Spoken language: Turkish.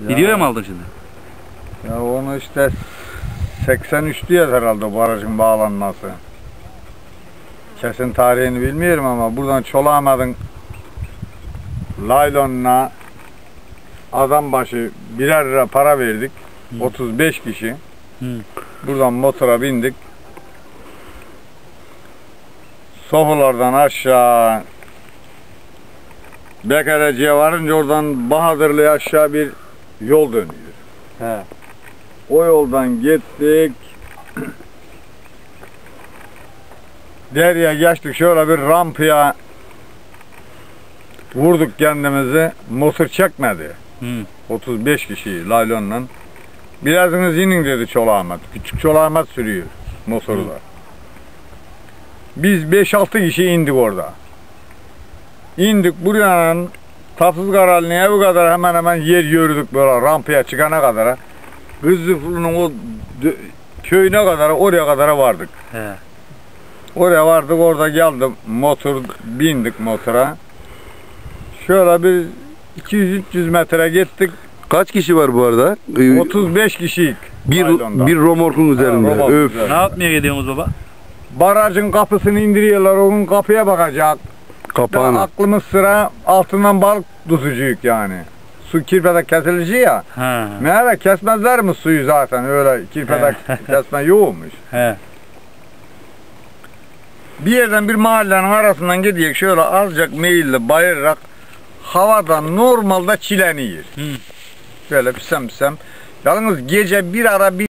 Videoya mı aldın şimdi? Ya onu işte 83 diye herhalde barajın bağlanması. Kesin tarihini bilmiyorum ama buradan Çolakmadın laylonuna adam başı birer lira para verdik. 35 kişi. Hı. Buradan motora bindik. Sofulardan aşağı Bekereci'ye varınca oradan Bahadırlı'ya aşağı bir yol dönüyor. He. O yoldan gittik. Derya geçtik şöyle bir rampaya vurduk kendimizi. Motor çekmedi. Hı. 35 kişi laylonla. Birazınız inin dedi Çolakahmet. Küçük Çolakahmet sürüyor motoru da. Biz 5-6 kişi indik orada. İndik buraya Tafsız Karalı'nın evi kadar hemen hemen yer yürüdük böyle rampaya çıkana kadar. Kızılfırının o köyüne kadar oraya kadar vardık. He. Oraya vardık orada geldim motor bindik motora. Şöyle bir 200-300 metre gittik. Kaç kişi var bu arada? Ee, 35 kişiyik. bir Naylonda. bir romorkun üzerinde. romork Öf. üzerinde. Ne yapmaya gidiyorsunuz baba? Barajın kapısını indiriyorlar. Onun kapıya bakacak. Kapağına. Aklımız sıra altından balık tutucuyuk yani. Su kirpede kesilici ya. Ha. Meğer kesmezler mi suyu zaten öyle kirpede kesme yokmuş. He. Bir yerden bir mahallenin arasından gidiyor şöyle azıcık meyilli bayırarak havadan normalde çileniyor. Hı. Böyle pısem pısem. Yalnız gece bir ara bir